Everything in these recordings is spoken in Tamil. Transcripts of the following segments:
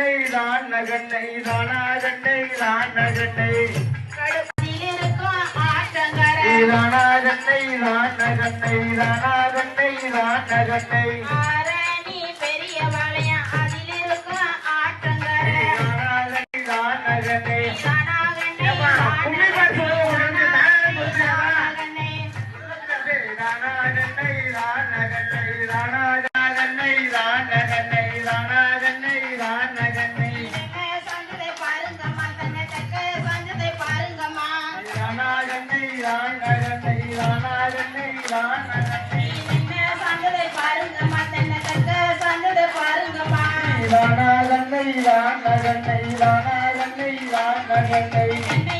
நகண்ணை தான் நகண்ணை தான் நகண்ணை தான் நகண்ணை நகண்ணை தான் நகண்ணை தான் நகண்ணை தான் நன்னெய்தான் நன்னெய்தான் நன்னெய்தான் சந்ததை பாருங்கம்மா தென்னை தக்க சந்ததை பாருங்கம்மா நன்னெய்தான் நன்னெய்தான் நன்னெய்தான் நன்னெய்தான் நன்னெய்தான்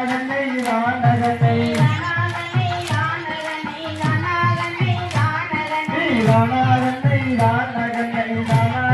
தானா தன்னை தான் மகனை தானா